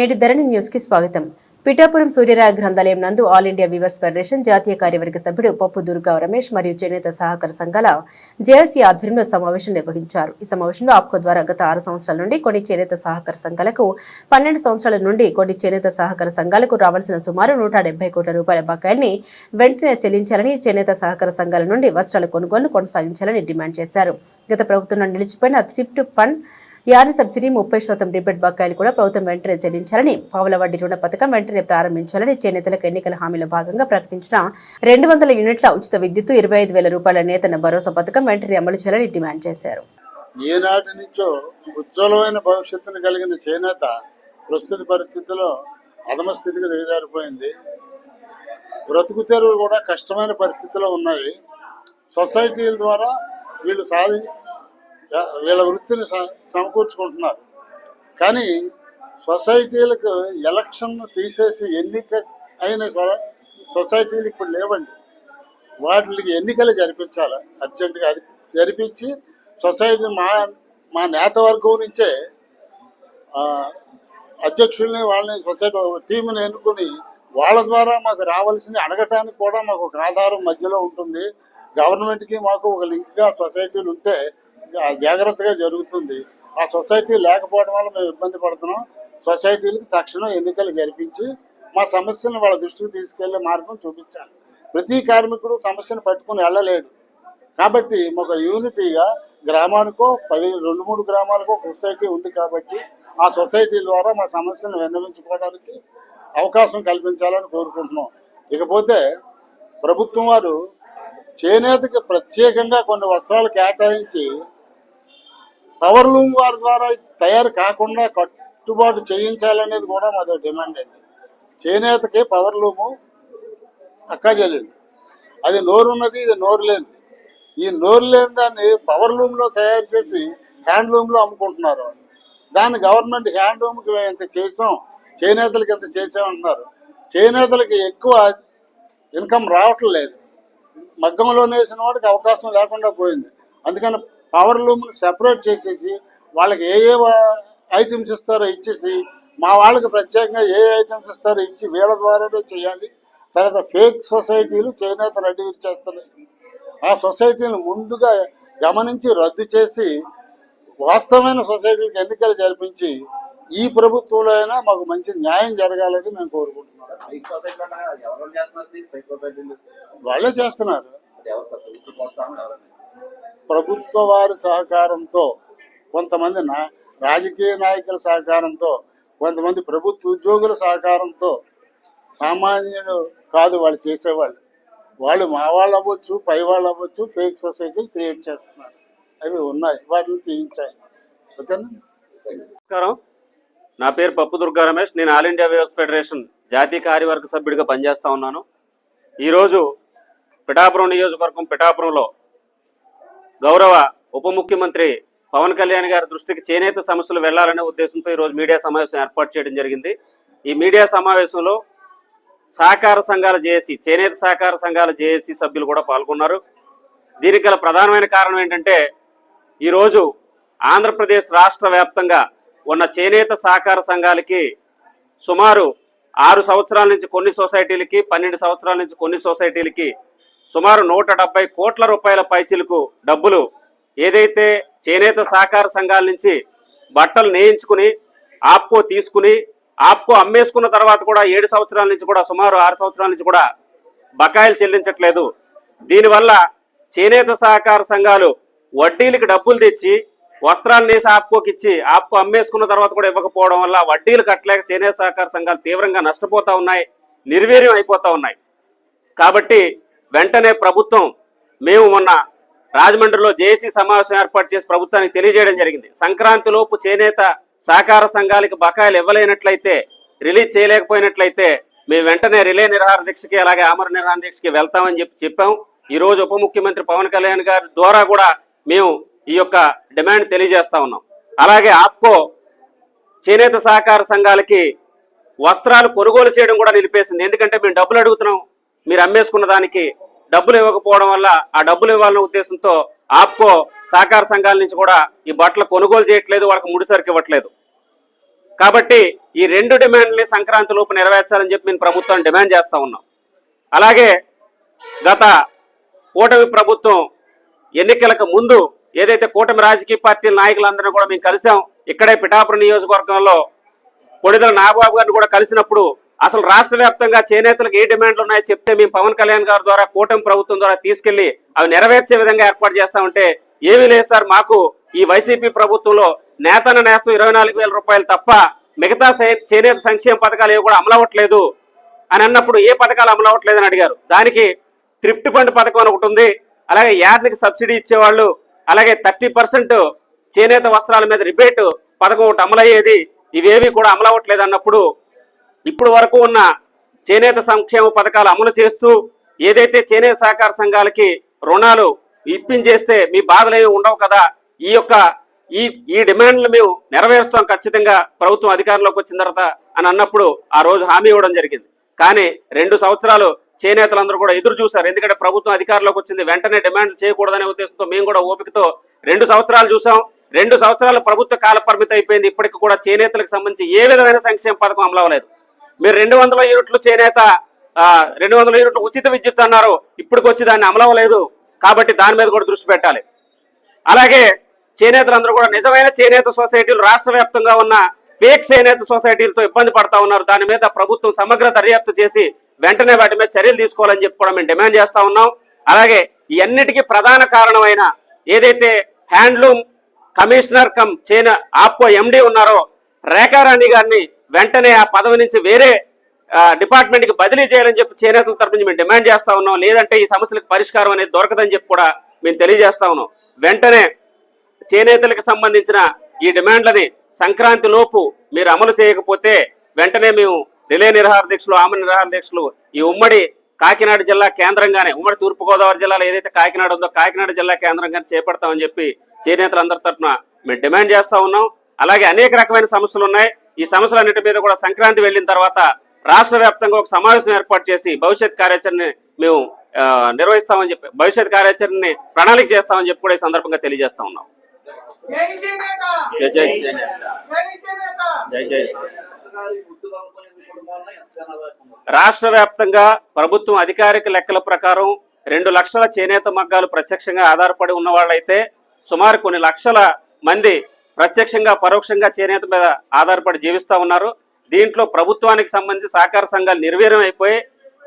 నేటి ధరణి న్యూస్కి స్వాగతం. పిఠాపురం సూర్యరాయ గ్రంథాలయం నందు ఆల్ ఇండియా వీవర్స్ ఫెడరేషన్ జాతీయ కార్యవర్గ సభ్యుడు పప్పు దుర్గా రమేష్ మరియు చేనేత సహకార సంఘాల జేఏసీ ఆధ్వర్యంలో సమావేశం నిర్వహించారు. ఈ సమావేశంలో ఆప్కో ద్వారా గత ఆరు సంవత్సరాల నుండి కొన్ని చేనేత సహకార సంఘాలకు పన్నెండు సంవత్సరాల నుండి కొన్ని చేనేత సహకార సంఘాలకు రావాల్సిన సుమారు నూట డెబ్బై కోట్ల రూపాయల బకాయిల్ని వెంటనే చెల్లించాలని చేనేత సహకార సంఘాల నుండి వస్త్రాల కొనుగోలు కొనసాగించాలని డిమాండ్ చేశారు. గత ప్రభుత్వంలో నిలిచిపోయిన థ్రిఫ్ట్ ఫండ్ యాని సబ్సిడీ ముప్పై శాతం రిబెట్ బకాయిలు కూడా ప్రభుత్వం వెంటనే చెల్లించాలని పావుల వడ్డీ రుణ పథకం వెంటనే ప్రారంభించాలని చేనేతలకు ఎన్నికల హామీల భాగంగా ప్రకటించిన రెండు వందల యూనిట్ల ఉచిత విద్యుత్ ఇరవై ఐదు వేల రూపాయల నేతన భరోసా పథకం వెంటనే అమలు చేయాలని డిమాండ్ చేశారు. ఏనాటి నుంచో ఉజ్వలమైన భవిష్యత్తును కలిగిన చేనేత ప్రస్తుత పరిస్థితిలో అధమ స్థితికి దిగజారిపోయింది. బ్రతుకు తెరువులు కూడా కష్టమైన పరిస్థితిలో ఉన్నాయి. సొసైటీల ద్వారా వీళ్ళు సాధి వీళ్ళ వృత్తిని సమకూర్చుకుంటున్నారు. కానీ సొసైటీలకు ఎలక్షన్ తీసేసి ఎన్నిక అయిన సొ- సొసైటీలు ఇప్పుడు లేవండి. వాటికి ఎన్నికలు జరిపించాలి అర్జెంటుగా జరిపించి సొసైటీ మా మా నేత వర్గం నుంచే అధ్యక్షుల్ని వాళ్ళని సొసైటీ టీంని ఎన్నుకుని వాళ్ళ ద్వారా మాకు రావాల్సింది అడగటానికి కూడా మాకు ఒక ఆధారం మధ్యలో ఉంటుంది. గవర్నమెంట్కి మాకు ఒక లింక్గా సొసైటీలు ఉంటే జాగ్రత్తగా జరుగుతుంది. ఆ సొసైటీ లేకపోవడం వల్ల మేము ఇబ్బంది పడుతున్నాం. సొసైటీలకు తక్షణం ఎన్నికలు జరిపించి మా సమస్యలను వాళ్ళ దృష్టికి తీసుకెళ్ళే మార్గం చూపించాలి. ప్రతి కార్మికుడు సమస్యను పట్టుకుని వెళ్ళలేడు. కాబట్టి ఒక యూనిటీగా గ్రామానికో పది రెండు మూడు గ్రామాలకో ఒక సొసైటీ ఉంది కాబట్టి ఆ సొసైటీ ద్వారా మా సమస్యను విన్నవించుకోవడానికి అవకాశం కల్పించాలని కోరుకుంటున్నాం. ఇకపోతే ప్రభుత్వం వారు చేనేతకి ప్రత్యేకంగా కొన్ని వస్త్రాలు కేటాయించి పవర్ లూమ్ వారి ద్వారా తయారు కాకుండా కట్టుబాటు చేయించాలనేది కూడా మాది డిమాండ్ అండి. చేనేతకి పవర్ లూము అక్కా అది నోరున్నది ఇది నోరు లేనిది. ఈ నోరు లేని దాన్ని పవర్ తయారు చేసి హ్యాండ్లూమ్లో అమ్ముకుంటున్నారు దాన్ని గవర్నమెంట్ హ్యాండ్ లూమ్ ఎంత చేసాం చేనేతలకి ఎంత చేసామంటున్నారు చేనేతలకి ఎక్కువ ఇన్కమ్ రావటం లేదు మగ్గంలో వేసిన వాడికి అవకాశం లేకుండా పోయింది. అందుకని పవర్ లూమ్ని సెపరేట్ చేసేసి వాళ్ళకి ఏ ఏ ఐటమ్స్ ఇస్తారో ఇచ్చేసి మా వాళ్ళకి ప్రత్యేకంగా ఏ ఐటమ్స్ ఇస్తారో ఇచ్చి వీళ్ళ ద్వారానే చేయాలి. తర్వాత ఫేక్ సొసైటీలు చేనేత రెడీ చేస్తున్నాయి ఆ సొసైటీని ముందుగా గమనించి రద్దు చేసి వాస్తవమైన సొసైటీలకు ఎన్నికలు జరిపించి ఈ ప్రభుత్వంలో అయినా మాకు మంచి న్యాయం జరగాలని మేము కోరుకుంటున్నాం. వాళ్ళే చేస్తున్నారు. ప్రభుత్వ వారి సహకారంతో కొంతమంది నా రాజకీయ నాయకుల సహకారంతో కొంతమంది ప్రభుత్వ ఉద్యోగుల సహకారంతో సామాన్యులు కాదు వాళ్ళు చేసేవాళ్ళు. వాళ్ళు మా వాళ్ళు అవ్వచ్చు పై వాళ్ళు అవ్వచ్చు ఫేక్ సొసైటీ క్రియేట్ చేస్తున్నారు. అవి ఉన్నాయి వాటిని తీయించాయి. ఓకేనా? నమస్కారం. నా పేరు పప్పు దుర్గా రమేష్. నేను ఆల్ ఇండియా వేవర్స్ ఫెడరేషన్ జాతీయ కార్యవర్గ సభ్యుడిగా పనిచేస్తా ఉన్నాను. ఈరోజు పిఠాపురం నియోజకవర్గం పిఠాపురంలో గౌరవ ఉప ముఖ్యమంత్రి పవన్ కళ్యాణ్ గారి దృష్టికి చేనేత సమస్యలు వెళ్ళాలనే ఉద్దేశంతో ఈరోజు మీడియా సమావేశం ఏర్పాటు చేయడం జరిగింది. ఈ మీడియా సమావేశంలో సహకార సంఘాల జేఏసీ చేనేత సహకార సంఘాల జేఏసీ సభ్యులు కూడా పాల్గొన్నారు. దీనికి గల ప్రధానమైన కారణం ఏంటంటే ఈరోజు ఆంధ్రప్రదేశ్ రాష్ట్ర వ్యాప్తంగా ఉన్న చేనేత సహకార సంఘాలకి సుమారు ఆరు సంవత్సరాల నుంచి కొన్ని సొసైటీలకి పన్నెండు సంవత్సరాల నుంచి కొన్ని సొసైటీలకి సుమారు నూట డెబ్బై కోట్ల రూపాయల పైచిలకు డబ్బులు ఏదైతే చేనేత సహకార సంఘాల నుంచి బట్టలు నేయించుకుని ఆప్కో తీసుకుని ఆప్కో అమ్మేసుకున్న తర్వాత కూడా ఏడు సంవత్సరాల నుంచి కూడా సుమారు ఆరు సంవత్సరాల నుంచి కూడా బకాయిలు చెల్లించట్లేదు. దీనివల్ల చేనేత సహకార సంఘాలు వడ్డీలకు డబ్బులు తెచ్చి వస్త్రాలు నేసి ఆప్కోకి ఇచ్చి ఆప్కో అమ్మేసుకున్న తర్వాత కూడా ఇవ్వకపోవడం వల్ల వడ్డీలు కట్టలేక చేనేత సహకార సంఘాలు తీవ్రంగా నష్టపోతా ఉన్నాయి నిర్వీర్యం అయిపోతూ ఉన్నాయి. కాబట్టి వెంటనే ప్రభుత్వం మేము మొన్న రాజమండ్రిలో జేఏసీ సమావేశం ఏర్పాటు చేసి ప్రభుత్వానికి తెలియజేయడం జరిగింది. సంక్రాంతిలోపు చేనేత సహకార సంఘాలకు బకాయిలు ఇవ్వలేనట్లయితే రిలీజ్ చేయలేకపోయినట్లయితే మేము వెంటనే రిలే నిర్హార దీక్షకి అలాగే ఆమర నిర్హార దీక్షకి వెళ్తామని చెప్పి చెప్పాం. ఈరోజు ఉప ముఖ్యమంత్రి పవన్ కళ్యాణ్ గారి ద్వారా కూడా మేము ఈ యొక్క డిమాండ్ తెలియజేస్తా ఉన్నాం. అలాగే ఆప్కో చేనేత సహకార సంఘాలకి వస్త్రాలు కొనుగోలు చేయడం కూడా నిలిపేసింది. ఎందుకంటే మేము డబ్బులు అడుగుతున్నాం. మీరు అమ్మేసుకున్న దానికి డబ్బులు ఇవ్వకపోవడం వల్ల ఆ డబ్బులు ఇవ్వాలనే ఉద్దేశంతో ఆప్కో సహకార సంఘాల నుంచి కూడా ఈ బట్టలు కొనుగోలు చేయట్లేదు వాళ్ళకి ముడిసరికి ఇవ్వట్లేదు. కాబట్టి ఈ రెండు డిమాండ్ని సంక్రాంతి లోపు నెరవేర్చాలని చెప్పి మేము ప్రభుత్వం డిమాండ్ చేస్తూ ఉన్నాం. అలాగే గత కూటమి ప్రభుత్వం ఎన్నికలకు ముందు ఏదైతే కూటమి రాజకీయ పార్టీల నాయకులందరినీ కూడా మేము కలిసాం ఇక్కడే పిఠాపురం నియోజకవర్గంలో కొడిదల నాగబాబు గారిని కూడా కలిసినప్పుడు అసలు రాష్ట్ర వ్యాప్తంగా చేనేతలకు ఏ డిమాండ్లు ఉన్నాయో చెప్తే మేము పవన్ కళ్యాణ్ గారి ద్వారా కూటమి ప్రభుత్వం ద్వారా తీసుకెళ్ళి అవి నెరవేర్చే విధంగా ఏర్పాటు చేస్తామంటే ఏమీ లేదు సార్. మాకు ఈ వైసీపీ ప్రభుత్వంలో నేతన నేస్తం ఇరవై నాలుగు వేల రూపాయలు తప్ప మిగతా చేనేత సంక్షేమ పథకాలు ఏవి కూడా అమలవట్లేదు అని అన్నప్పుడు ఏ పథకాలు అమలవట్లేదని అడిగారు. దానికి థ్రిఫ్ట్ ఫండ్ పథకం అని ఒకటి ఉంది. అలాగే యార్డ్కి సబ్సిడీ ఇచ్చేవాళ్ళు అలాగే థర్టీ పర్సెంట్ చేనేత వస్త్రాల మీద రిబేట్ పథకం ఒకటి అమలయ్యేది. ఇవేవి కూడా అమలవట్లేదు అన్నప్పుడు ఇప్పుడు వరకు ఉన్న చేనేత సంక్షేమ పథకాలు అమలు చేస్తూ ఏదైతే చేనేత సహకార సంఘాలకి రుణాలు ఇప్పించేస్తే మీ బాధలు ఏమి ఉండవు కదా? ఈ యొక్క ఈ ఈ డిమాండ్లు మేము నెరవేరుస్తాం ఖచ్చితంగా ప్రభుత్వం అధికారంలోకి వచ్చిన తర్వాత అని అన్నప్పుడు ఆ రోజు హామీ ఇవ్వడం జరిగింది. కానీ రెండు సంవత్సరాలు చేనేతలందరూ కూడా ఎదురు చూశారు. ఎందుకంటే ప్రభుత్వం అధికారంలోకి వచ్చింది. వెంటనే డిమాండ్లు చేయకూడదనే ఉద్దేశంతో మేము కూడా ఓపికతో రెండు సంవత్సరాలు చూసాం రెండు సంవత్సరాలు ప్రభుత్వ కాల పరిమితి అయిపోయింది. ఇప్పటికి కూడా చేనేతలకు సంబంధించి ఏ విధమైన సంక్షేమ పథకం అమలవలేదు మీరు రెండు వందల యూనిట్లు చేనేత రెండు వందల యూనిట్లు ఉచిత విద్యుత్ అన్నారు. ఇప్పటికి వచ్చి దాన్ని అమలవలేదు కాబట్టి దాని మీద కూడా దృష్టి పెట్టాలి. అలాగే చేనేతలందరూ కూడా నిజమైన చేనేత సొసైటీలు రాష్ట్ర వ్యాప్తంగా ఉన్న ఫేక్ చేనేత సొసైటీలతో ఇబ్బంది పడతా ఉన్నారు. దాని మీద ప్రభుత్వం సమగ్ర దర్యాప్తు చేసి వెంటనే వాటి మీద చర్యలు తీసుకోవాలని చెప్పి కూడా మేము డిమాండ్ చేస్తా ఉన్నాం. అలాగే ఇవన్నిటికీ ప్రధాన కారణమైన ఏదైతే హ్యాండ్లూమ్ కమిషనర్ కమ్ చేన ఆప్కో ఎండి ఉన్నారో రేఖారాణి గారిని వెంటనే ఆ పదవి నుంచి వేరే డిపార్ట్మెంట్కి బదిలీ చేయాలని చెప్పి చేనేతల తరపు నుంచి మేము డిమాండ్ చేస్తా ఉన్నాం. లేదంటే ఈ సమస్యలకు పరిష్కారం అనేది దొరకదని చెప్పి కూడా మేము తెలియజేస్తా ఉన్నాం. వెంటనే చేనేతలకు సంబంధించిన ఈ డిమాండ్లని సంక్రాంతి లోపు మీరు అమలు చేయకపోతే వెంటనే మేము రిలే నిరహార దీక్షలు ఆమె నిరహార దీక్షలు ఈ ఉమ్మడి కాకినాడ జిల్లా కేంద్రంగానే ఉమ్మడి తూర్పుగోదావరి జిల్లాలో ఏదైతే కాకినాడ ఉందో కాకినాడ జిల్లా కేంద్రంగానే చేపడతామని చెప్పి చేనేతలందరి తరఫున మేము డిమాండ్ చేస్తా ఉన్నాం. అలాగే అనేక రకమైన సమస్యలు ఉన్నాయి. ఈ సమస్యలన్నిటి మీద కూడా సంక్రాంతి వెళ్ళిన తర్వాత రాష్ట్ర వ్యాప్తంగా ఒక సమావేశం ఏర్పాటు చేసి భవిష్యత్ కార్యాచరణ మేము నిర్వహిస్తామని చెప్పి భవిష్యత్ కార్యాచరణని ప్రణాళిక చేస్తామని చెప్పి కూడా ఈ సందర్భంగా తెలియజేస్తా ఉన్నాం జై జై జై. జై? రాష్ట్ర వ్యాప్తంగా ప్రభుత్వం అధికారిక లెక్కల ప్రకారం రెండు లక్షల చేనేత మగ్గాలు ప్రత్యక్షంగా ఆధారపడి ఉన్న వాళ్ళైతే సుమారు కొన్ని లక్షల మంది ప్రత్యక్షంగా పరోక్షంగా చేనేత మీద ఆధారపడి జీవిస్తా ఉన్నారు. దీంట్లో ప్రభుత్వానికి సంబంధించి సహకార సంఘాలు నిర్వీర్యం అయిపోయి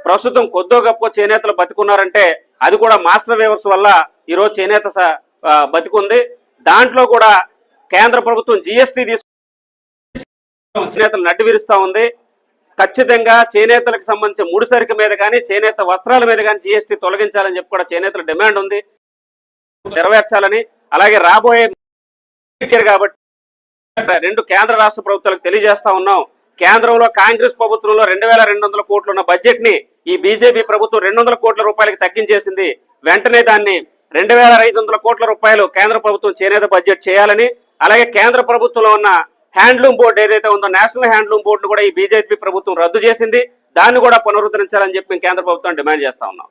ప్రస్తుతం కొద్దో గొప్ప చేనేతలు బతికున్నారంటే అది కూడా మాస్టర్ వేవర్స్ వల్ల ఈరోజు చేనేత బతుకుంది బతికుంది. దాంట్లో కూడా కేంద్ర ప్రభుత్వం జిఎస్టీ తీసుకు చేనేతలు నడ్డువిరుస్తూ ఉంది. ఖచ్చితంగా చేనేతలకు సంబంధించిన ముడిసరికి మీద కానీ చేనేత వస్త్రాల మీద కానీ జిఎస్టీ తొలగించాలని చెప్పి కూడా చేనేతల డిమాండ్ ఉంది. నెరవేర్చాలని అలాగే రాబోయే ఎన్నికలు కాబట్టి రెండు కేంద్ర రాష్ట్ర ప్రభుత్వాలకు తెలియజేస్తా ఉన్నాం. కేంద్రంలో కాంగ్రెస్ ప్రభుత్వంలో రెండు వేల రెండు వందల కోట్లు ఉన్న బడ్జెట్ని ఈ బీజేపీ ప్రభుత్వం రెండు వందల కోట్ల రూపాయలకి తగ్గించేసింది. వెంటనే దాన్ని రెండు వేల ఐదు వందల కోట్ల రూపాయలు కేంద్ర ప్రభుత్వం చేనేత బడ్జెట్ చేయాలని అలాగే కేంద్ర ప్రభుత్వంలో ఉన్న హ్యాండ్లూమ్ బోర్డు ఏదైతే ఉందో నేషనల్ హ్యాండ్లూమ్ బోర్డును కూడా ఈ బీజేపీ ప్రభుత్వం రద్దు చేసింది. దాన్ని కూడా పునరుద్ధరించాలని చెప్పి కేంద్ర ప్రభుత్వం డిమాండ్ చేస్తా ఉన్నాం.